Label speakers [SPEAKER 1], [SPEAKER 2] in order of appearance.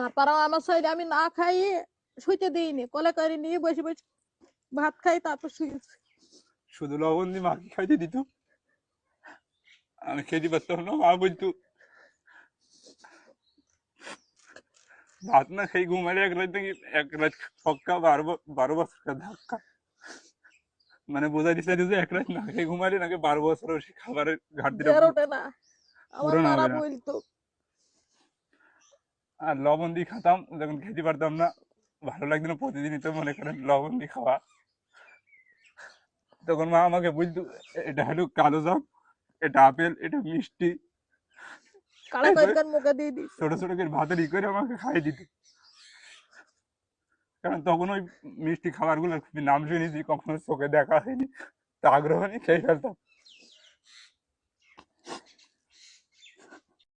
[SPEAKER 1] তারপরেও আমার শরীরে আমি না খাইয়ে শুইতে দিইনি কলে করে নিয়ে বসে বসে ভাত খাই তারপর শুয়েছি।
[SPEAKER 2] শুধু লবণ দিয়ে মাকে খাইতে দিত? আমি খেতে পারতাম না মা বলতো। ভাত না খেয়ে ঘুমালে এক রাত থেকে এক রাত ছক্কা বারো বারো বছর ধাক্কা। মানে বোঝা দিচ্ছে যে এক রাত না খেয়ে ঘুমালে নাকি বারো বছর সে খাবারের
[SPEAKER 1] ওঠে না। আমার। বলতো
[SPEAKER 2] আর লবণ দিয়ে খেতাম যখন খেতে পারতাম না। ভালো লাগতো না প্রতিদিনই তো মনে করেন লবণ দিয়ে খাওয়া। তখন মা আমাকে বলতো এটা হলো কালো জাম এটা আপেল এটা মিষ্টি। ছোট ছোট করে ভাতের ই করে আমাকে খাইয়ে দিত। কারণ তখন ওই মিষ্টি খাবারগুলোর খুবই নাম শুনেছি কখনো চোখে দেখা হয়নি তা আগ্রহ নিয়ে খেয়ে ফেলতাম।